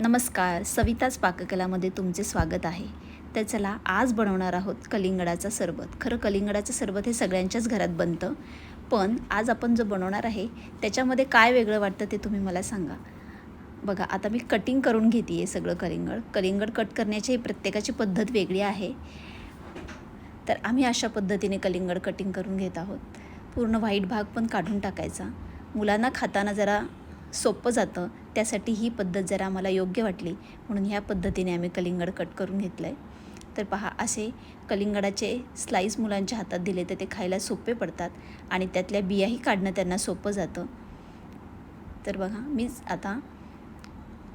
नमस्कार सविताच पाककलामध्ये तुमचे स्वागत आहे. तर चला आज बनवणार आहोत कलिंगडाचं सरबत. खरं कलिंगडाचं सरबत हे सगळ्यांच्याच घरात बनतं. पण आज आपण जो बनवणार आहे त्याच्यामध्ये काय वेगळं वाटतं ते तुम्ही मला सांगा. बघा आता मी कटिंग करून घेते आहे सगळं कलिंगड. कलिंगड कट करण्याची प्रत्येकाची पद्धत वेगळी आहे. तर आम्ही अशा पद्धतीने कलिंगड कटिंग करून घेत आहोत. पूर्ण व्हाईट भाग पण काढून टाकायचा. मुलांना खाताना जरा सोपं जातं. त्यासाठी ही पद्धत जरा आम्हाला योग्य वाटली. म्हणून ह्या पद्धतीने आम्ही कलिंगड कट करून घेतलं आहे तर पहा असे कलिंगडाचे स्लाईस मुलांच्या हातात दिले तर ते खायला सोपे पडतात आणि त्यातल्या बियाही काढणं त्यांना सोपं जातं. तर बघा मी आता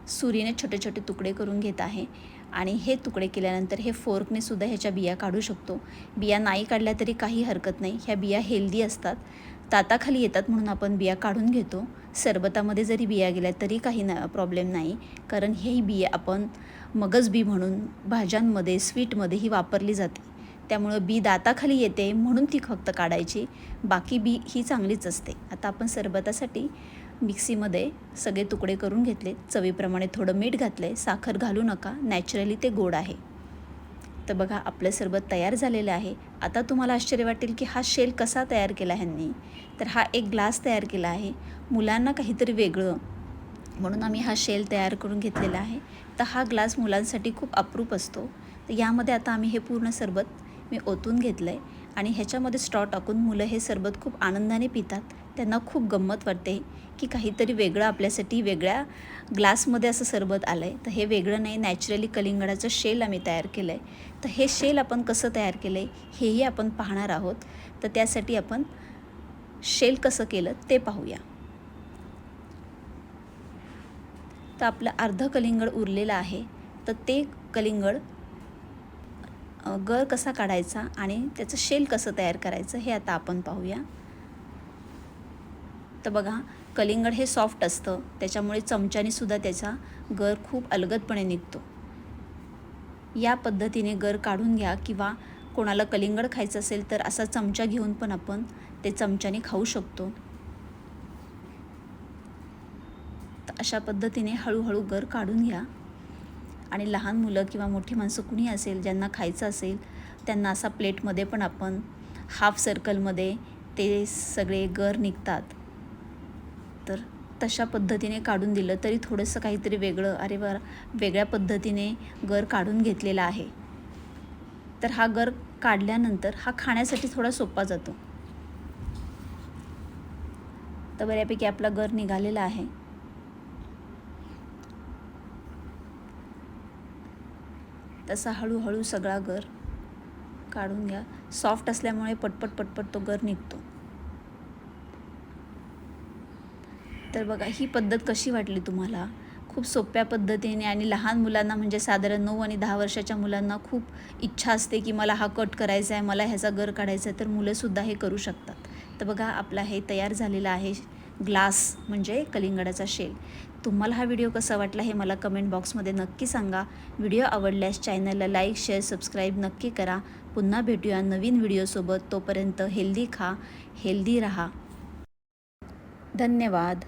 सुरीने छोटे छोटे तुकडे करून घेत आहे आणि हे तुकडे केल्यानंतर हे फोर्कने सुद्धा ह्याच्या बिया काढू शकतो. बिया नाही काढल्या तरी काही हरकत नाही. ह्या बिया हेल्दी असतात. ताताखाली येतात म्हणून आपण बिया काढून घेतो. सरबतामध्ये जरी बिया गेल्या तरी काही ना प्रॉब्लेम नाही. कारण ही बिया आपण मगज बी म्हणून भाज्यांमध्ये स्वीटमध्ये ही वापरली जाते. त्यामुळं बी दाताखाली येते म्हणून ती फक्त काढायची. बाकी बी ही चांगलीच असते. आता आपण सरबतासाठी मिक्सीमध्ये सगळे तुकडे करून घेतले. चवीप्रमाणे थोडं मीठ घातलं साखर घालू नका. नॅचरली ते गोड आहे. तर बघा आपलं सरबत तयार झालेलं आहे. आता तुम्हाला आश्चर्य वाटेल की हा शेल कसा तयार केला ह्यांनी. तर हा एक ग्लास तयार केला आहे. मुलांना काहीतरी वेगळं. म्हणून आम्ही हा शेल तयार करून घेतलेला आहे. तर हा ग्लास मुलांसाठी खूप अप्रूप असतो. तर यामध्ये आता आम्ही हे पूर्ण सरबत मी ओतून घेतलं आहे आणि ह्याच्यामध्ये स्ट्रॉ टाकून मुलं हे सरबत खूप आनंदाने पितात. त्यांना खूप गंमत वाटते की काहीतरी वेगळं आपल्यासाठी वेगळ्या ग्लासमध्ये असं सरबत आलं आहे तर हे वेगळं नाही नॅचरली कलिंगडाचं शेल आम्ही तयार केलं आहे तर हे शेल आपण कसं तयार केलं आहे हेही आपण पाहणार आहोत. तर त्यासाठी आपण शेल कसं केलं ते पाहूया. तर आपलं अर्ध कलिंगड उरलेलं आहे. तर ते कलिंगड गर कसा काढायचा आणि त्याचं शेल कसं तयार करायचं हे आता आपण पाहूया. तर बघा कलिंगड हे सॉफ्ट असतं त्याच्यामुळे चमच्यानेसुद्धा त्याचा गर खूप अलगदपणे निघतो. या पद्धतीने गर काढून घ्या किंवा कोणाला कलिंगड खायचं असेल तर असा चमचा घेऊन पण आपण ते चमच्याने खाऊ शकतो. तर अशा पद्धतीने हळूहळू गर काढून घ्या. आणि लहान मुलं किंवा मोठी माणसं कुणी असेल ज्यांना खायचं असेल त्यांना असा प्लेटमध्ये पण आपण हाफ सर्कलमध्ये ते सगळे गर निघतात. तर तशा पद्धतीने काढून दिलं तरी थोडंसं काहीतरी वेगळं अरे बर वेगळ्या पद्धतीने गर काढून घेतलेला आहे. तर हा गर काढल्यानंतर हा खाण्यासाठी थोडा सोपा जातो. तर बऱ्यापैकी आपला गर निघालेला आहे. तसा हळूहळू सगळा गर काढून घ्या. सॉफ्ट असल्यामुळे पटपट पटपट तो गर निघतो. तर बघा ही पद्धत कशी वाटली तुम्हाला? खूप सोप्या पद्धतीने आणि लहान मुलांना म्हणजे साधारण नऊ आणि दहा वर्षाच्या मुलांना खूप इच्छा असते की मला हा कट करायचा आहे मला ह्याचा गर काढायचा आहे तर मुलंसुद्धा हे करू शकतात. तर बघा आपला हे तयार झालेला आहे ग्लास म्हणजे कलिंगडाचा शेल. तुम्हाला हा व्हिडिओ कसा वाटला हे मला कमेंट बॉक्समध्ये नक्की सांगा. व्हिडिओ आवडल्यास चॅनलला लाईक शेअर सबस्क्राईब नक्की करा. पुन्हा भेटूया नवीन व्हिडिओसोबत तोपर्यंत हेल्दी खा हेल्दी राहा. धन्यवाद.